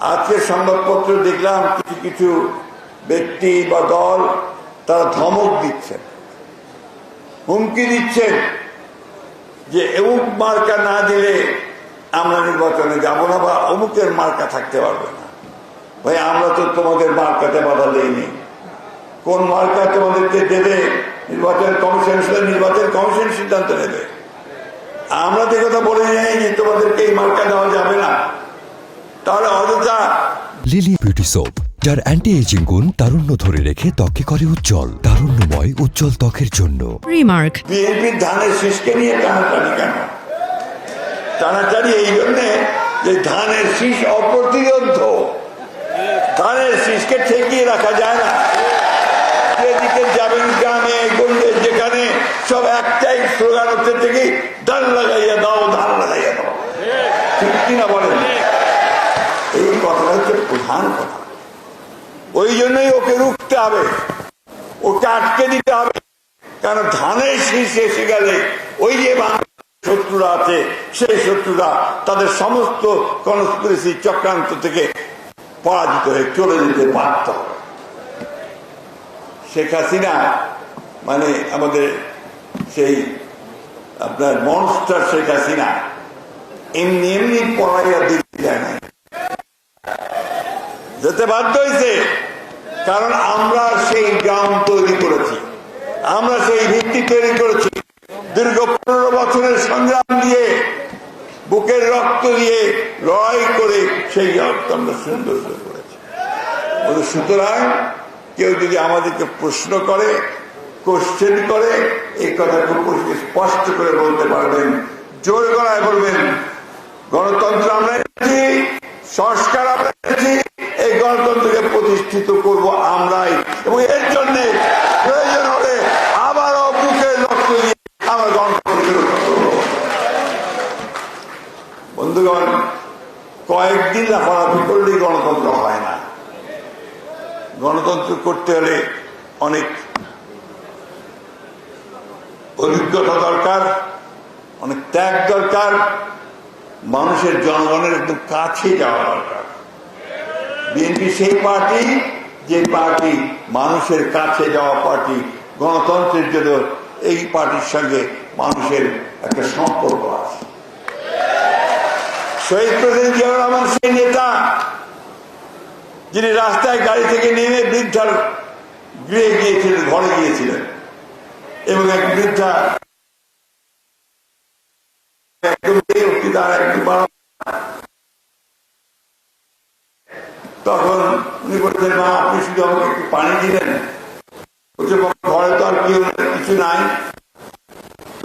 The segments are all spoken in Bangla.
আজকের সংবাদপত্র দেখলাম কিছু কিছু ব্যক্তি বা দল তারা ধমক দিচ্ছেন হুমকি দিচ্ছেন যে অমুক মার্কা না দিলে আমরা নির্বাচনে যাব না বা অমুকের মার্কা থাকতে পারবে না। ভাই, আমরা তো তোমাদের মার্কাতে বাধা দিইনি। কোন মার্কা তোমাদেরকে দেবে? নির্বাচন কমিশন নির্বাচন কমিশন সিদ্ধান্ত নেবে। আমরা তো কথা বলে যাই যে তোমাদেরকে এই মার্কা দেওয়া যাবে না। তাহলে লিলি বিউটি সোপ যার অ্যান্টি এজিং গুণ তারুণ্য ধরে রেখে ত্বকে করে উজ্জ্বল তারুণ্যময় উজ্জ্বল ত্বকের জন্য। Remark. বিএনপির ধানের শীষকে নিয়ে টানাটানি কেন? টানাটানি এই জন্যে যে ধানের শীষ অপ্রতিরোধ ধানের শীষকে ঠেকিয়ে রাখা যায় না। যেদিকে যাবেন গ্রামে গঞ্জে যেখানে সব একটাই স্লোগান হচ্ছে থেকে ধান লাগাইয়া দাও ধান লাগাইয়া দাও ঠিক কিনা বলেন এই কথাটা হচ্ছে কথা। ওই জন্যই ওকে রুখতে হবে। ওকে আটকে দিতে হবে। কারণ ধানের শীষ এসে গেলে ওই যে শত্রুরা আছে, সেই শত্রুরা তাদের সমস্ত কনস্পিরেসি চক্রান্ত থেকে পরাজিত হয়ে চলে যেতে পারত শেখ হাসিনা মানে আমাদের সেই আপনার মনস্টার শেখ হাসিনা, এমনি এমনি পড়াইয়া দিতে যায় না যেতে বাধ্য হয়েছে কারণ আমরা সেই গ্রাম তৈরি করেছি। আমরা সেই ভিত্তি তৈরি করেছি। দীর্ঘ পনেরো বছরের সংগ্রাম দিয়ে, বুকের রক্ত দিয়ে লড়াই করে সেই গ্রামটা আমরা সুন্দর করেছি। সুতরাং কেউ যদি আমাদেরকে প্রশ্ন করে কোশ্চেন করে, এই কথা স্পষ্ট করে বলতে পারবেন, জোর গলায় বলবেন, গণতন্ত্র আমরা সংস্কার আমরা গণতন্ত্রকে প্রতিষ্ঠিত করব আমরাই। এবং এর জন্য প্রয়োজন হলে আবারও বুকে রক্ত দিয়ে আমরা গণতন্ত্র বন্ধুগণ, কয়েকদিন লাফালাফি করলেই গণতন্ত্র হয় না। গণতন্ত্র করতে হলে অনেক অভিজ্ঞতা দরকার, অনেক ত্যাগ দরকার, মানুষের জনগণের একদম কাছে যাওয়া দরকার। বিএনপি সেই পার্টি যে পার্টি মানুষের কাছে যাওয়া পার্টি, গণতন্ত্রের জন্য এই পার্টির সঙ্গে মানুষের একটা সম্পর্ক আছে। শহীদ প্রেসিডেন্ট জিয়াউর রহমান সেই নেতা, যিনি রাস্তায় গাড়ি থেকে নেমে বৃদ্ধার গৃহে গিয়েছিলেন, ঘরে গিয়েছিলেন, এবং এক বৃদ্ধা একদম অবধি তার একদম দিলেন বলছে "বাবা, ঘরে তো আর কেউ কিছু নাই।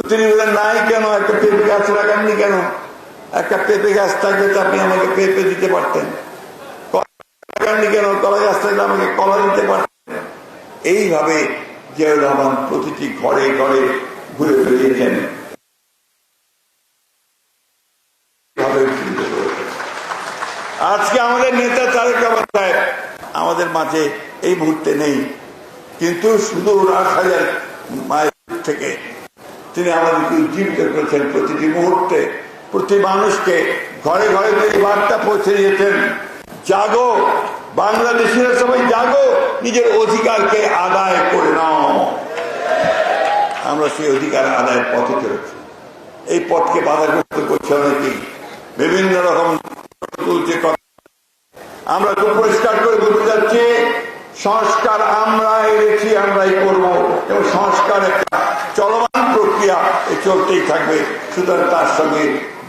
তিনি বললেন নাই কেন? একটা পেঁপে গাছ লাগাননি কেন? একটা পেঁপে গাছ থাকলে তো আপনি আমাকে পেঁপে দিতে পারতেন। লাগাননি কেন? কলা গাছ থাকলে আমাকে কলা দিতে পারতেন। এইভাবে জিয়াউর রহমান প্রতিটি ঘরে ঘরে ঘুরে বেরিয়েছেন। আজকে আমাদের নেতা তারেক রহমান আমাদের মাঝে এই মুহূর্তে নেই কিন্তু শুধু রাজহাজার মায়ের থেকে তিনি আমাদেরকে উজ্জীবিত করেছেন প্রতিটি মুহূর্তে প্রতি মানুষকে ঘরে ঘরে তিনি বার্তা পৌঁছে দিয়েছেন জাগো বাংলাদেশের সবাই জাগো নিজের অধিকারকে আদায় করে নাও আমরা সেই অধিকার আদায়ের পথে চলেছি এই পথকে বাধাগ্রস্ত করছে অনেকেই বিভিন্ন রকম তুলছে আমরা খুব পরিষ্কার করে বলতে যাচ্ছি সংস্কার আমরা এনেছি আমরাই করব এবং সংস্কার একটা চলমান প্রক্রিয়া চলতেই থাকবে। সুতরাং তার সঙ্গে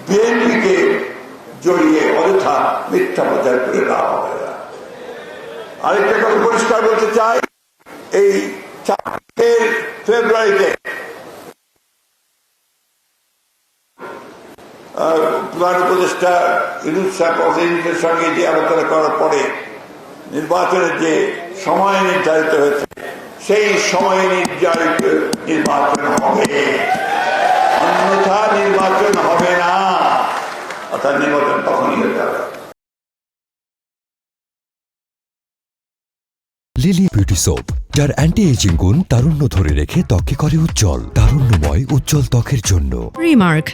বিএনপিকে জড়িয়ে অযথা মিথ্যা প্রচার করে দেওয়া হবে না। আরেকটা কথা পরিষ্কার বলতে চাই, এই ফেব্রুয়ারিতে প্রধান উপদেষ্টা ইনুস সাহেবের সঙ্গে যে আলোচনা করার পরে নির্বাচনের যে সময় নির্ধারিত হয়েছে। সেই সময় নির্ধারিত নির্বাচন হবে। অন্যথা নির্বাচন হবে না। অর্থাৎ নির্বাচন তখনই হতে হবে। লিলি বিউটি সোপ যার অ্যান্টি এজিং গুণ তারুণ্য ধরে রেখে ত্বকে করে উজ্জ্বল তারুণ্যময় উজ্জ্বল ত্বকের জন্য। Remark.